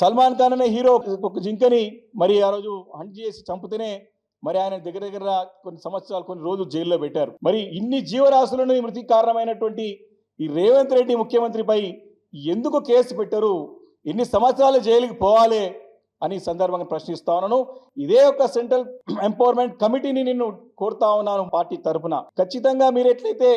సల్మాన్ ఖాన్ అనే హీరో ఒక జింకని మరి ఆ రోజు హంట్ చేసి చంపితేనే మరి ఆయన దగ్గర దగ్గర కొన్ని సంవత్సరాలు కొన్ని రోజులు జైల్లో పెట్టారు. మరి ఇన్ని జీవరాశులను ఈ మృతికి కారణమైనటువంటి ఈ రేవంత్ రెడ్డి ముఖ్యమంత్రిపై ఎందుకు కేసు పెట్టారు? ఎన్ని సంవత్సరాలు జైలుకి పోవాలి అని సందర్భంగా ప్రశ్నిస్తా ఉన్నాను. ఇదే ఒక సెంట్రల్ ఎంపవర్మెంట్ కమిటీని నిన్ను కోరుతా ఉన్నాను పార్టీ తరఫున ఖచ్చితంగా మీరు ఎట్లయితే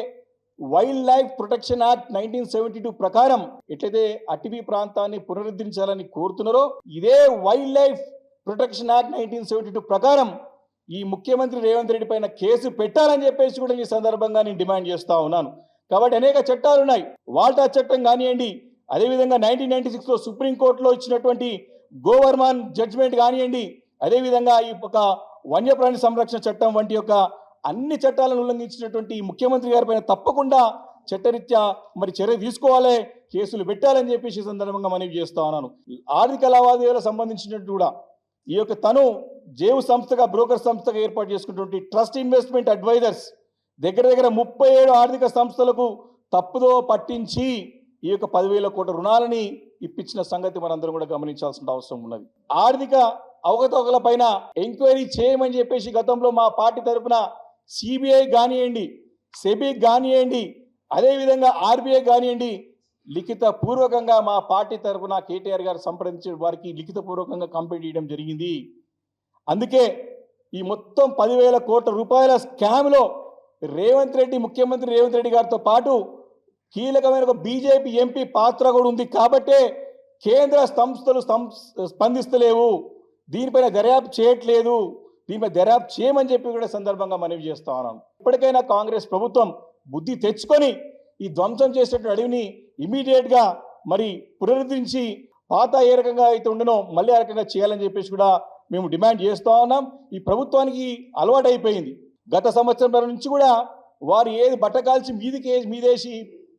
wildlife protection act nineteen seventy two ప్రకారం ఎట్లయితే అటవీ ప్రాంతాన్ని పునరుద్ధరించాలని కోరుతున్నారో ఇదే wildlife protection act nineteen seventy two ప్రకారం ఈ ముఖ్యమంత్రి రేవంత్ రెడ్డి పైన కేసు పెట్టాలని చెప్పేసి కూడా ఈ సందర్భంగా నేను డిమాండ్ చేస్తా ఉన్నాను. కాబట్టి అనేక చట్టాలు ఉన్నాయి. వాల్టా చట్టం కానివ్వండి అదేవిధంగా నైన్టీన్ నైన్టీ సిక్స్లో సుప్రీంకోర్టులో ఇచ్చినటువంటి గోవర్మాన్ జడ్జిమెంట్ కానివ్వండి అదేవిధంగా ఈ ఒక వన్యప్రాణి సంరక్షణ చట్టం వంటి యొక్క అన్ని చట్టాలను ఉల్లంఘించినటువంటి ఈ ముఖ్యమంత్రి గారి పైన తప్పకుండా చట్టరీత్యా మరి చర్య తీసుకోవాలి కేసులు పెట్టాలని చెప్పేసి సందర్భంగా మనవి చేస్తా ఉన్నాను. ఆర్థిక లావాదేవీలకు సంబంధించినట్టు కూడా ఈ యొక్క తను జేవు సంస్థగా బ్రోకర్ సంస్థగా ఏర్పాటు చేసుకున్నటువంటి ట్రస్ట్ ఇన్వెస్ట్మెంట్ అడ్వైజర్స్ దగ్గర దగ్గర ముప్పై ఏడు ఆర్థిక సంస్థలకు తప్పుదో పట్టించి ఈ యొక్క పదివేల కోట్ల రుణాలని ఇప్పించిన సంగతి మనందరం కూడా గమనించాల్సిన అవసరం ఉన్నది. ఆర్థిక అవకతవకల పైన ఎంక్వైరీ చేయమని చెప్పేసి గతంలో మా పార్టీ తరపున సిబిఐ కానివ్వండి సెబీ కానివ్వండి అదేవిధంగా ఆర్బీఐ కానివ్వండి లిఖిత పూర్వకంగా మా పార్టీ తరపున కేటీఆర్ గారు సంప్రదించిన వారికి లిఖిత పూర్వకంగా కంప్లైంట్ చేయడం జరిగింది. అందుకే ఈ మొత్తం పదివేల కోట్ల రూపాయల స్కామ్లో రేవంత్ రెడ్డి ముఖ్యమంత్రి రేవంత్ రెడ్డి గారితో పాటు కీలకమైన ఒక బీజేపీ ఎంపీ పాత్ర కూడా ఉంది కాబట్టే కేంద్ర సంస్థలు స్పందిస్తలేవు. దీనిపైన దర్యాప్తు చేయట్లేదు. దీనిపై దర్యాప్తు చేయమని చెప్పి కూడా సందర్భంగా మనవి చేస్తా ఉన్నాను. ఇప్పటికైనా కాంగ్రెస్ ప్రభుత్వం బుద్ధి తెచ్చుకొని ఈ ధ్వంసం చేసేటువంటి అడవిని ఇమీడియట్గా మరి పునరుద్ధరించి పాత ఏ రకంగా అయితే ఉండనో మళ్ళీ ఆ రకంగా చేయాలని చెప్పేసి కూడా మేము డిమాండ్ చేస్తూ ఉన్నాం. ఈ ప్రభుత్వానికి అలవాటు అయిపోయింది గత సంవత్సరం నుంచి కూడా వారు ఏది బట్టకాల్చి మీదికి మీదేసి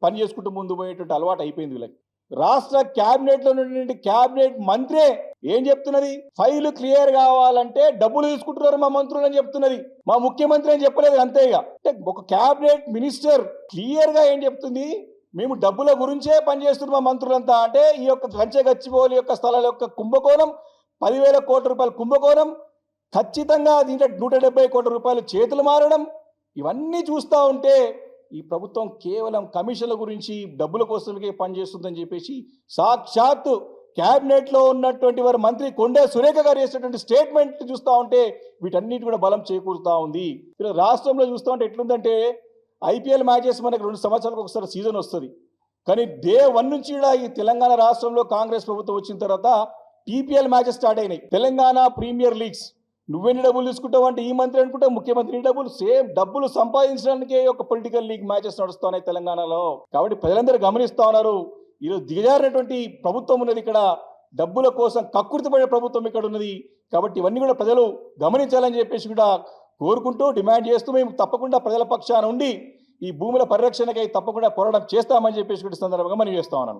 పని చేసుకుంటూ ముందు పోయేటువంటి అలవాటు అయిపోయింది వీళ్ళకి. రాష్ట్ర క్యాబినెట్లో నుండి ఉన్నటువంటి క్యాబినెట్ మంత్రే ఏం చెప్తున్నది? ఫైల్ క్లియర్ కావాలంటే డబ్బులు తీసుకుంటున్నారు మా మంత్రులు అని చెప్తున్నది. మా ముఖ్యమంత్రి అని చెప్పలేదు అంతేగా అంటే ఒక క్యాబినెట్ మినిస్టర్ క్లియర్గా ఏం చెప్తుంది? మేము డబ్బుల గురించే పనిచేస్తున్న మా మంత్రులంతా. అంటే ఈ యొక్క కంచె గచ్చిబోలి యొక్క స్థలాల యొక్క కుంభకోణం పదివేల కోట్ల రూపాయల కుంభకోణం ఖచ్చితంగా దీంట్లో నూట డెబ్బై కోట్ల రూపాయలు చేతులు మారడం ఇవన్నీ చూస్తూ ఉంటే ఈ ప్రభుత్వం కేవలం కమిషన్ల గురించి డబ్బుల కోసమే పనిచేస్తుందని చెప్పేసి సాక్షాత్తు క్యాబినెట్లో ఉన్నటువంటి వారి మంత్రి కొండే సురేఖ గారు చేసినటువంటి స్టేట్మెంట్ చూస్తూ ఉంటే వీటన్నిటి కూడా బలం చేకూరుతూ ఉంది. ఇలా రాష్ట్రంలో చూస్తూ ఉంటే ఎట్లుందంటే ఐపీఎల్ మ్యాచెస్ మనకి రెండు సంవత్సరాలకు ఒకసారి సీజన్ వస్తుంది. కానీ డే వన్ నుంచి కూడా ఈ తెలంగాణ రాష్ట్రంలో కాంగ్రెస్ ప్రభుత్వం వచ్చిన తర్వాత టీపీఎల్ మ్యాచెస్ స్టార్ట్ అయినాయి. Telangana premier leagues. నువ్వెన్ని డబ్బులు తీసుకుంటావు అంటే ఈ మంత్రి అనుకుంటే ముఖ్యమంత్రి డబ్బులు? సేమ్ డబ్బులు సంపాదించడానికే ఒక పొలిటికల్ లీగ్ మ్యాచెస్ నడుస్తున్నాయి తెలంగాణలో. కాబట్టి ప్రజలందరూ గమనిస్తా ఉన్నారు. ఈరోజు దిగజారినటువంటి ప్రభుత్వం ఉన్నది ఇక్కడ. డబ్బుల కోసం కక్కుర్తిపడే ప్రభుత్వం ఇక్కడ ఉన్నది. కాబట్టి ఇవన్నీ కూడా ప్రజలు గమనించాలని చెప్పేసి కూడా కోరుకుంటూ డిమాండ్ చేస్తూ మేము తప్పకుండా ప్రజల పక్షాన ఉండి ఈ భూముల పరిరక్షణకై తప్పకుండా పోరాటం చేస్తామని చెప్పేసి కూడా సందర్భంగా మనం చేస్తా ఉన్నాను